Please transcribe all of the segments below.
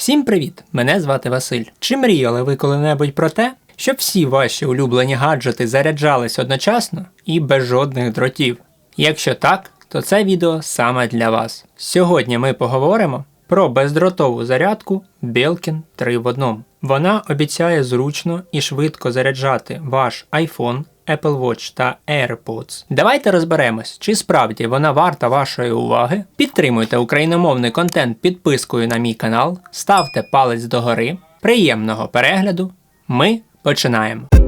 Всім привіт! Мене звати Василь. Чи мріяли ви коли-небудь про те, щоб всі ваші улюблені гаджети заряджались одночасно і без жодних дротів? Якщо так, то це відео саме для вас. Сьогодні ми поговоримо про бездротову зарядку Belkin 3 в 1. Вона обіцяє зручно і швидко заряджати ваш iPhone, Apple Watch та AirPods. Давайте розберемось, чи справді вона варта вашої уваги. Підтримуйте україномовний контент підпискою на мій канал, ставте палець догори. Приємного перегляду! Ми починаємо.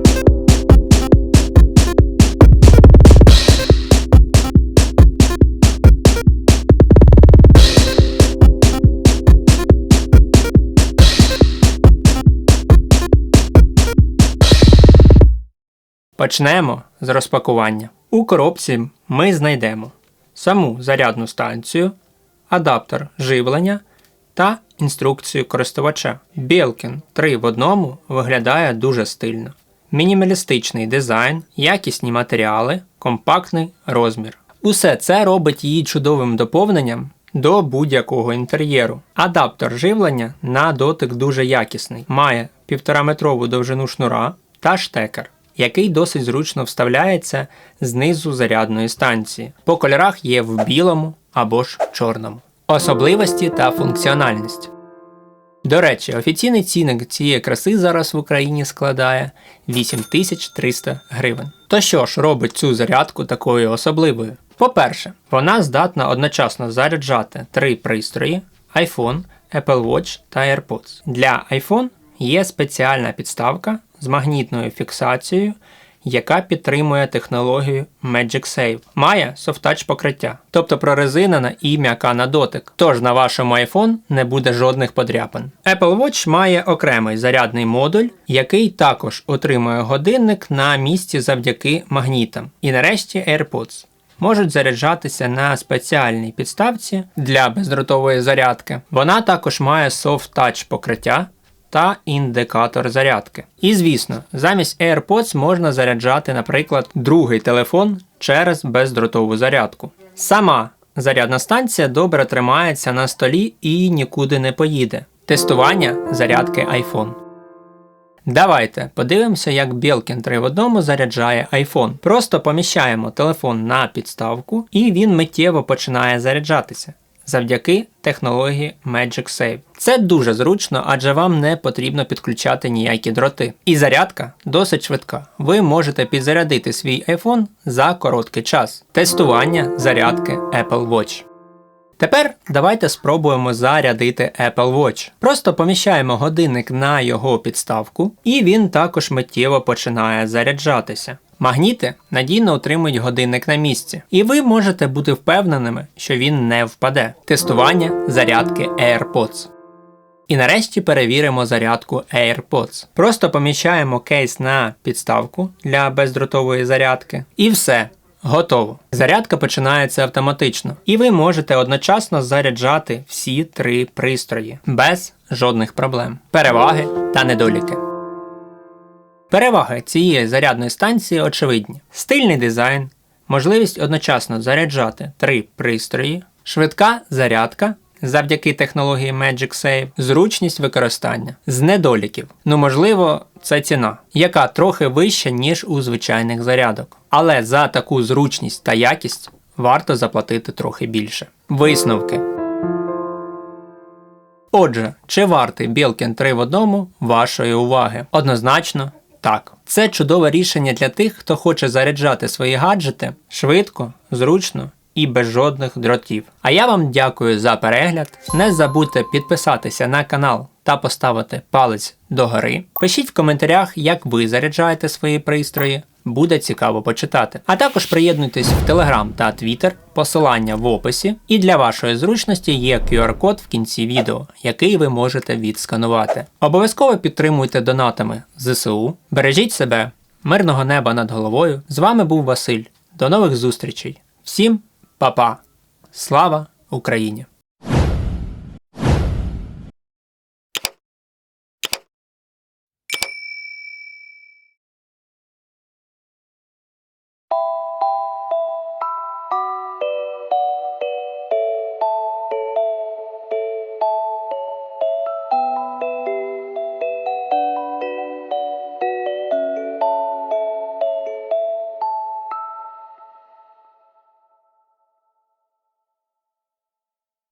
Почнемо з розпакування. У коробці ми знайдемо саму зарядну станцію, адаптер живлення та інструкцію користувача. Belkin 3 в одному виглядає дуже стильно. Мінімалістичний дизайн, якісні матеріали, компактний розмір. Усе це робить її чудовим доповненням до будь-якого інтер'єру. Адаптер живлення на дотик дуже якісний, має 1,5-метрову довжину шнура та штекер який досить зручно вставляється знизу зарядної станції. По кольорах є в білому або ж чорному. Особливості та функціональність. До речі, офіційний цінник цієї краси зараз в Україні складає 8300 гривень. То що ж робить цю зарядку такою особливою? По-перше, вона здатна одночасно заряджати три пристрої: iPhone, Apple Watch та AirPods. Для iPhone є спеціальна підставка з магнітною фіксацією, яка підтримує технологію Magic Save. Має софтач покриття, тобто прорезинена і м'яка на дотик. Тож на вашому iPhone не буде жодних подряпин. Apple Watch має окремий зарядний модуль, який також отримує годинник на місці завдяки магнітам. І нарешті AirPods. Можуть заряджатися на спеціальній підставці для бездротової зарядки. Вона також має soft touch покриття, та індикатор зарядки. І звісно, замість AirPods можна заряджати, наприклад, другий телефон через бездротову зарядку. Сама зарядна станція добре тримається на столі і нікуди не поїде. Тестування зарядки iPhone. Давайте подивимося, як Belkin 3 в одному заряджає iPhone. Просто поміщаємо телефон на підставку, і він миттєво починає заряджатися завдяки технології Magic Save. Це дуже зручно, адже вам не потрібно підключати ніякі дроти. І зарядка досить швидка. Ви можете підзарядити свій iPhone за короткий час. Тестування зарядки Apple Watch. Тепер давайте спробуємо зарядити Apple Watch. Просто поміщаємо годинник на його підставку, і він також миттєво починає заряджатися. Магніти надійно утримують годинник на місці, і ви можете бути впевненими, що він не впаде. Тестування зарядки AirPods. І нарешті перевіримо зарядку AirPods. Просто поміщаємо кейс на підставку для бездротової зарядки, і все. Готово. Зарядка починається автоматично, і ви можете одночасно заряджати всі три пристрої без жодних проблем. Переваги та недоліки. Переваги цієї зарядної станції очевидні: стильний дизайн, можливість одночасно заряджати три пристрої, швидка зарядка завдяки технології Magic Save, зручність використання з недоліків. Ну, можливо, це ціна, яка трохи вища, ніж у звичайних зарядок. Але за таку зручність та якість варто заплатити трохи більше. Висновки. Отже, чи вартий Білкін 3 в одному вашої уваги? Однозначно так. Це чудове рішення для тих, хто хоче заряджати свої гаджети швидко, зручно і без жодних дротів. А я вам дякую за перегляд. Не забудьте підписатися на канал та поставити палець догори. Пишіть в коментарях, як ви заряджаєте свої пристрої. Буде цікаво почитати. А також приєднуйтесь в Telegram та Twitter, посилання в описі, і для вашої зручності є QR-код в кінці відео, який ви можете відсканувати. Обов'язково підтримуйте донатами ЗСУ, бережіть себе, мирного неба над головою. З вами був Василь. До нових зустрічей. Всім па-па! Слава Україні!